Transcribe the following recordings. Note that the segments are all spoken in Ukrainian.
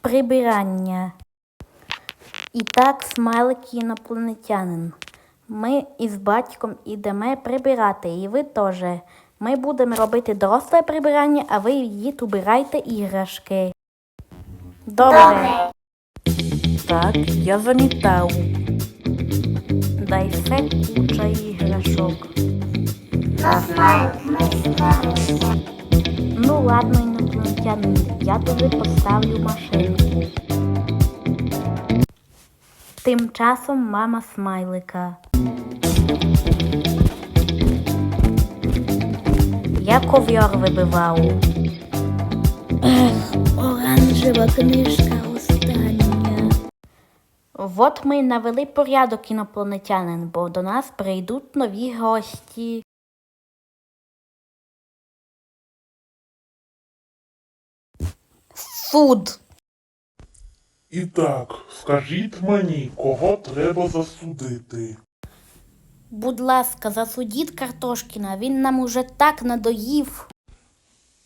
прибирання. І так, смайлик інопланетянин. Ми із батьком ідемо прибирати, і ви теж. Ми будемо робити доросле прибирання, а ви їдь убирайте іграшки. Добре. Так, я замітав. Дай все куча іграшок. Ну ладно, інопланетянин, я тобі поставлю машинку. Тим часом мама смайлика. Я ковьор вибивав. Ех, оранжева книжка остання. От ми навели порядок інопланетянин, бо до нас прийдуть нові гості. Суд. І так, скажіть мені, кого треба засудити? Будь ласка, засудіть Картошкіна, він нам уже так надоїв.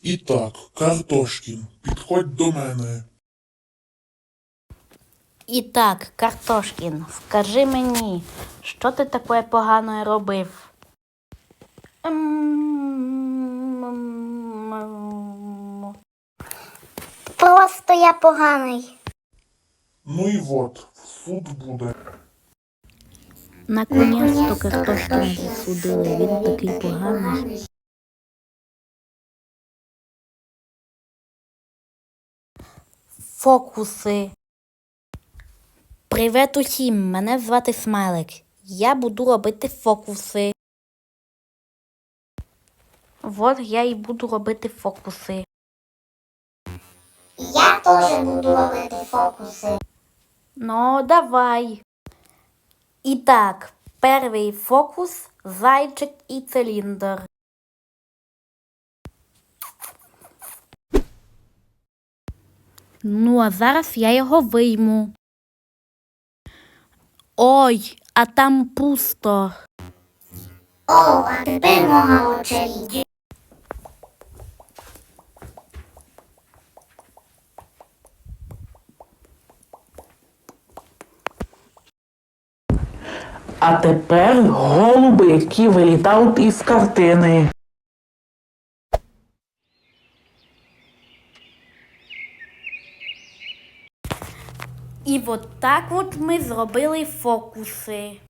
І так, Картошкін, підходь до мене. І так, Картошкін, скажи мені, що ти таке погане робив? Ем, Просто я поганий. Ну і от, суд буде. Наконець-то Картошкіна засудили, він такий поганий. Фокуси. Привет усім! Мене звати Смайлик. Я буду робити фокуси. От я і буду робити фокуси. Теж буду робити фокуси. Ну, давай. І так, перший фокус зайчик і циліндр. Ну, а зараз я його вийму. Ой, а там пусто. О, а тепер мога очередь. А тепер голуби, які вилітають із картини. І от так от ми зробили фокуси.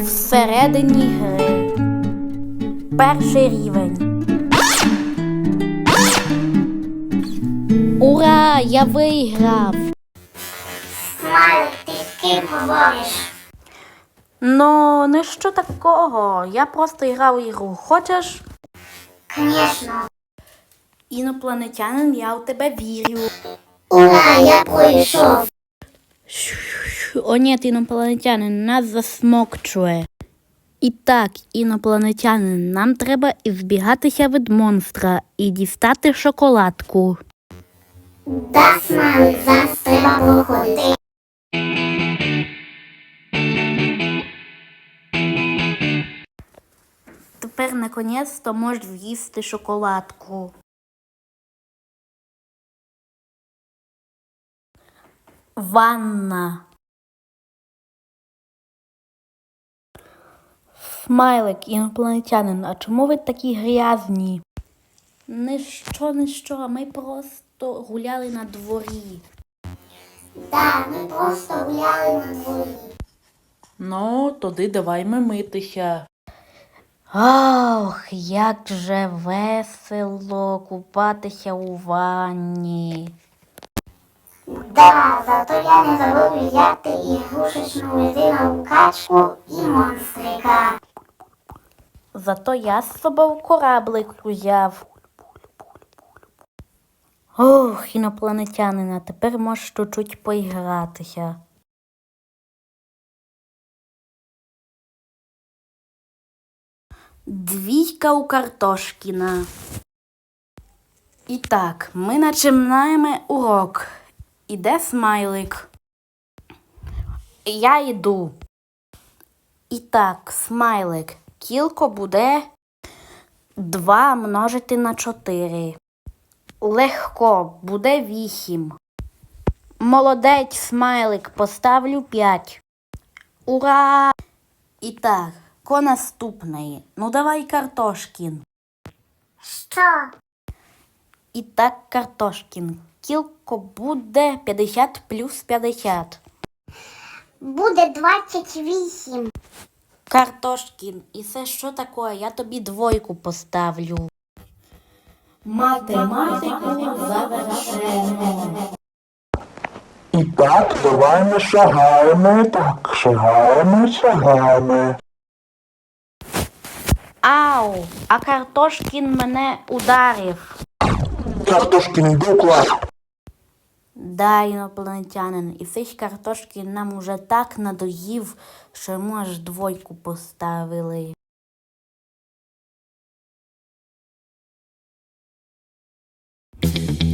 Всередині гри. Перший рівень. Ура! Я виграв! Смайлик, ти з ким говориш? Ну, не що такого. Я просто грав ігру. Хочеш? Звісно. Інопланетянин, я у тебе вірю. Ура, я пройшов. О, ні, інопланетянин, нас засмокчує. І так, інопланетянин, нам треба збігатися від монстра і дістати шоколадку. Да, смайлик, зараз треба проходити. Тепер, наконець-то, можеш з'їсти шоколадку. Ванна. Смайлик, інопланетянин, а чому ви такі грязні? Ніщо, ніщо, ми просто гуляли на дворі. Да, ми просто гуляли на дворі. Ну, тоді давай ми митися. Ох, як же весело купатися у ванні. Да, зато я не забув взяти ігрушечну резинову качку і монстрика. Зато я з собою кораблик взяв. Ох, інопланетянина, тепер можеш чуть-чуть поігратися. Двійка у Картошкіна. І так, ми починаємо урок. Іде смайлик. Я йду. І так, смайлик, кілко буде 2 множити на 4. Легко, буде 8. Молодець, смайлик, поставлю 5. Ура! І так, ко наступної. Ну давай картошкін. Що? І так, картошкін. Кілко буде 50 плюс 50. Буде 28. Картошкін, і це що таке? Я тобі двойку поставлю. Математику завершено. І так, давай ми шагаємо, так, шагаємо, шагаємо. Ау, а Картошкін мене ударив. Картошкін, йди клас. Да, інопланетянин, і цей Картошкін нам уже так надоїв, що йому аж двойку поставили.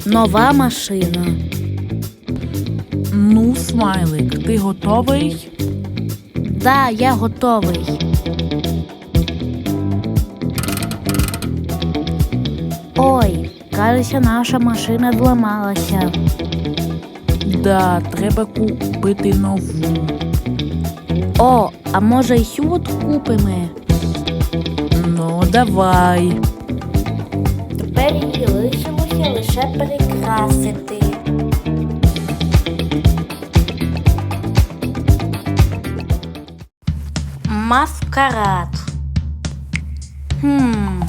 Нова машина. Ну, смайлик, ти готовий? Да, я готовий. Ой, кажеться, наша машина зламалася. Да, треба купити нову. О, а може й от купимо? Ну, давай. Лише перекрасити. Маскарад. Хм.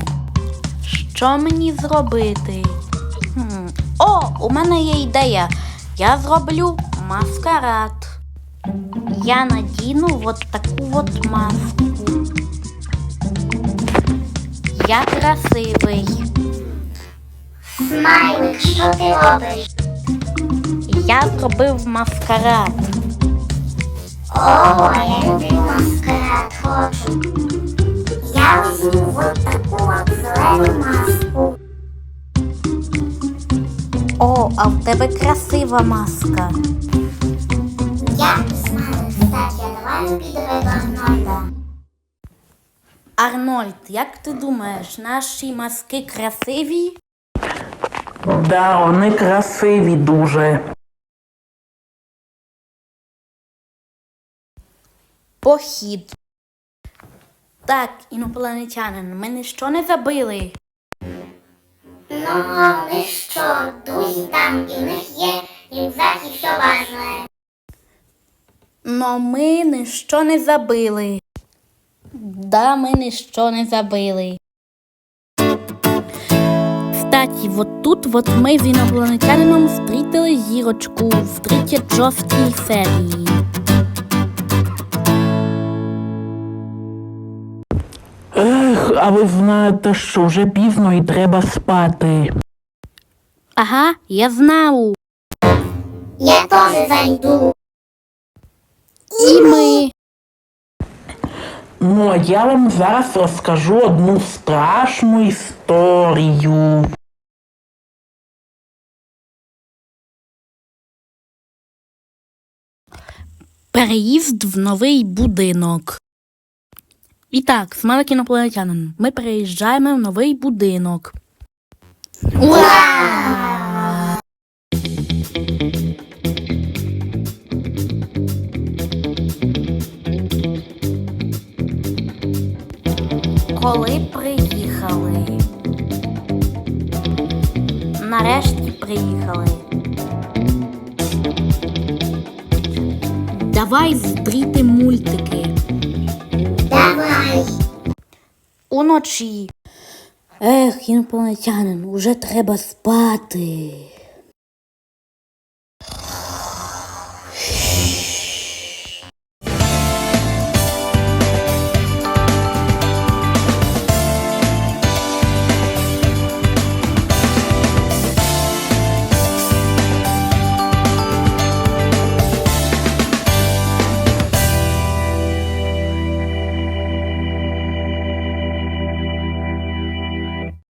Що мені зробити? Хм. О, у мене є ідея. Я зроблю маскарад. Я надіну от таку от маску. Я красивий. Смайлик, що ти робиш? Я зробив маскарад. О, я люблю маскарад, хочу. Я візьму от таку от зелену маску. О, а в тебе красива маска. Я смайлик, кстати, а давай Арнольда. Арнольд, як ти думаєш, наші маски красиві? Да, вони красиві дуже. Похід. Так, інопланетянин, ми ніщо не забили. Ну, вони що, друзі там, і в них є рюкзак і все важне. Но ми ніщо не забили. Да, ми ніщо не забили. Кстати, вот тут вот ми з інопланетянином зустріли зірочку в 36 серії. Ех, а ви знаєте, що вже пізно і треба спати. Ага, я знав. Я теж зайду. І ми. Ну, а я вам зараз розкажу одну страшну історію. Переїзд в новий будинок. І так, з мене кінопланетянин. Ми переїжджаємо в новий будинок. Ура! Давай зустріти мультики. Давай. Уночі. Ех, інопланетянин, уже треба спати.